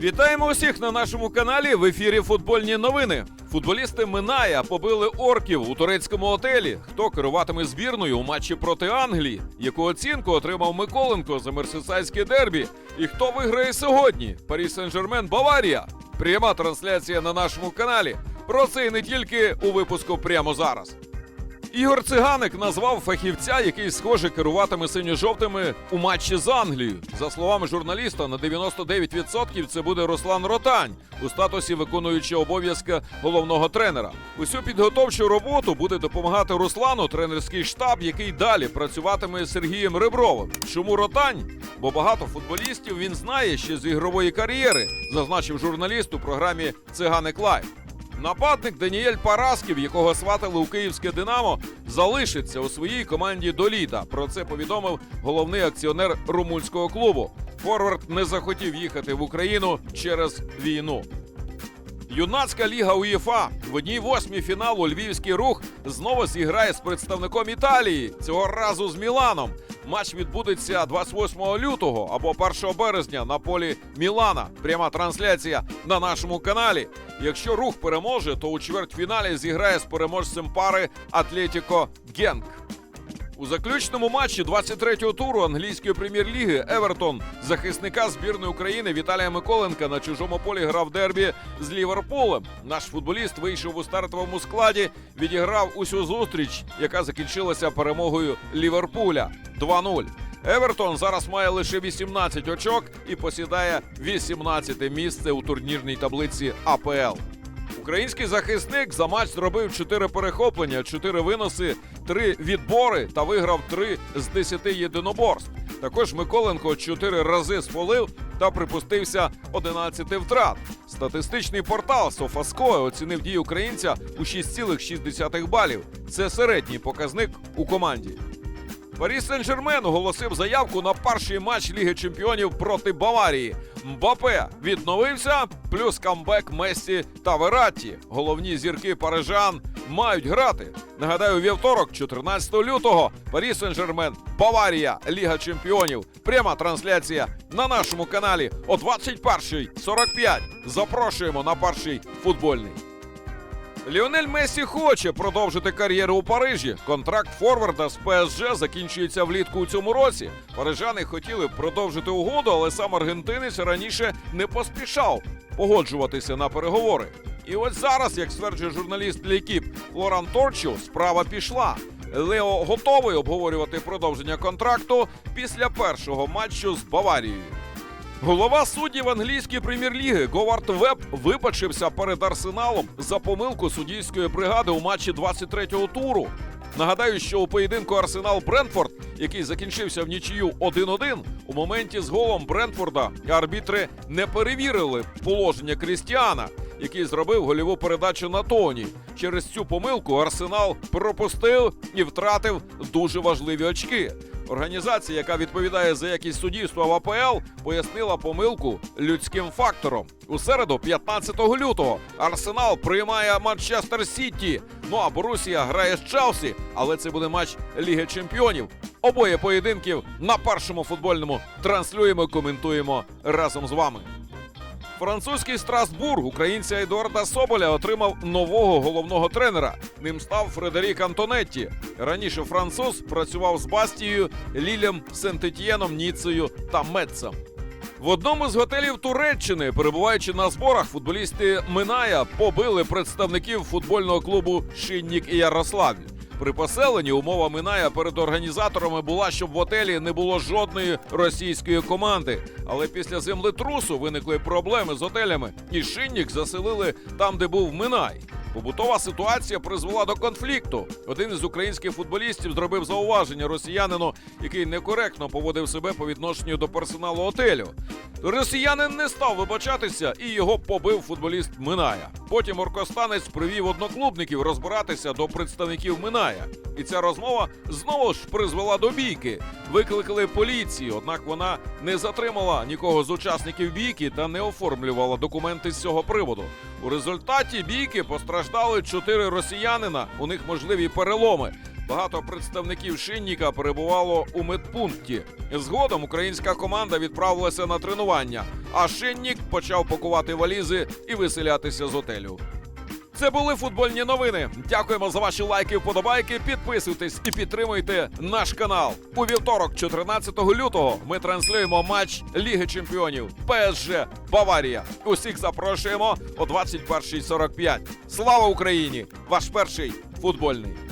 Вітаємо усіх на нашому каналі в ефірі футбольні новини. Футболісти Миная побили орків у турецькому отелі. Хто керуватиме збірною у матчі проти Англії? Яку оцінку отримав Миколенко за мерсисайське дербі? І хто виграє сьогодні? Парі Сен-Жермен Баварія. Пряма трансляція на нашому каналі. Про це і не тільки у випуску прямо зараз. Ігор Циганик назвав фахівця, який схоже керуватиме синьо-жовтими у матчі з Англією. За словами журналіста, на 99% це буде Руслан Ротань у статусі виконуючого обов'язки головного тренера. Усю підготовчу роботу буде допомагати Руслану тренерський штаб, який далі працюватиме з Сергієм Ребровим. Чому Ротань? Бо багато футболістів він знає ще з ігрової кар'єри, зазначив журналіст у програмі Циганик Лайв. Нападник Даніель Парасків, якого сватали у київське Динамо, залишиться у своїй команді до літа. Про це повідомив головний акціонер румунського клубу. Форвард не захотів їхати в Україну через війну. Юнацька ліга УЄФА в одній восьмій фіналу львівський рух знову зіграє з представником Італії цього разу з Міланом. Матч відбудеться 28 лютого або 1 березня на полі Мілана. Пряма трансляція на нашому каналі. Якщо рух переможе, то у чвертьфіналі зіграє з переможцем пари Атлетіко Генк. У заключному матчі 23-го туру англійської прем'єр-ліги Евертон захисника збірної України Віталія Миколенка на чужому полі грав дербі з Ліверпулем. Наш футболіст вийшов у стартовому складі, відіграв усю зустріч, яка закінчилася перемогою Ліверпуля 2-0. Евертон зараз має лише 18 очок і посідає 18 місце у турнірній таблиці АПЛ. Український захисник за матч зробив 4 перехоплення, 4 виноси, 3 відбори та виграв 3 з 10 єдиноборств. Також Миколенко 4 рази сфолив та припустився 11 втрат. Статистичний портал Софаско оцінив дії українця у 6,6 балів. Це середній показник у команді. Парі Сен-Жермен оголосив заявку на перший матч Ліги Чемпіонів проти Баварії. Мбапе відновився, плюс камбек Мессі та Вератті. Головні зірки парижан мають грати. Нагадаю, вівторок, 14 лютого, Парі Сен-Жермен, Баварія, Ліга Чемпіонів. Пряма трансляція на нашому каналі о 21.45. Запрошуємо на перший футбольний. Ліонель Месі хоче продовжити кар'єру у Парижі. Контракт Форварда з ПСЖ закінчується влітку у цьому році. Парижани хотіли б продовжити угоду, але сам аргентинець раніше не поспішав погоджуватися на переговори. І ось зараз, як стверджує журналіст Лікіп Флоран Торчо, справа пішла. Лео готовий обговорювати продовження контракту після першого матчу з Баварією. Голова суддів англійської прем'єр-ліги Говард Веб вибачився перед арсеналом за помилку суддівської бригади у матчі 23-го туру. Нагадаю, що у поєдинку Арсенал Брентфорд, який закінчився в нічию 1-1, у моменті з голом Брентфорда арбітри не перевірили положення Крістіана, який зробив гольову передачу на Тоні. Через цю помилку Арсенал пропустив і втратив дуже важливі очки. Організація, яка відповідає за якість суддівства в АПЛ, пояснила помилку людським фактором. У середу, 15 лютого, Арсенал приймає Манчестер Сіті. Ну а Борусія грає з Челсі, але це буде матч Ліги Чемпіонів. Обоє поєдинків на першому футбольному транслюємо, коментуємо разом з вами. Французький Страсбург українця Едуарда Соболя отримав нового головного тренера. Ним став Фредерік Антонетті. Раніше француз працював з Бастією, Лілем, Сент-Етьєном, Ніцею та Метцем. В одному з готелів Туреччини, перебуваючи на зборах, футболісти Миная побили представників футбольного клубу Шиннік і Ярославль. При поселенні умова Миная перед організаторами була, щоб в отелі не було жодної російської команди. Але після землетрусу виникли проблеми з отелями, і Шиннік заселили там, де був Минай. Побутова ситуація призвела до конфлікту. Один із українських футболістів зробив зауваження росіянину, який некоректно поводив себе по відношенню до персоналу отелю. Росіянин не став вибачатися і його побив футболіст Миная. Потім оркостанець привів одноклубників розбиратися до представників Миная. І ця розмова знову ж призвела до бійки. Викликали поліцію, однак вона не затримала нікого з учасників бійки та не оформлювала документи з цього приводу. У результаті бійки постраждали чотири росіянина. У них можливі переломи. Багато представників Шинніка перебувало у медпункті. Згодом українська команда відправилася на тренування. а Шиннік почав пакувати валізи і виселятися з готелю. Це були футбольні новини. Дякуємо за ваші лайки, вподобайки. Підписуйтесь і підтримуйте наш канал. У вівторок, 14 лютого, ми транслюємо матч Ліги Чемпіонів ПСЖ Баварія. Усіх запрошуємо о 21.45. Слава Україні! Ваш перший футбольний.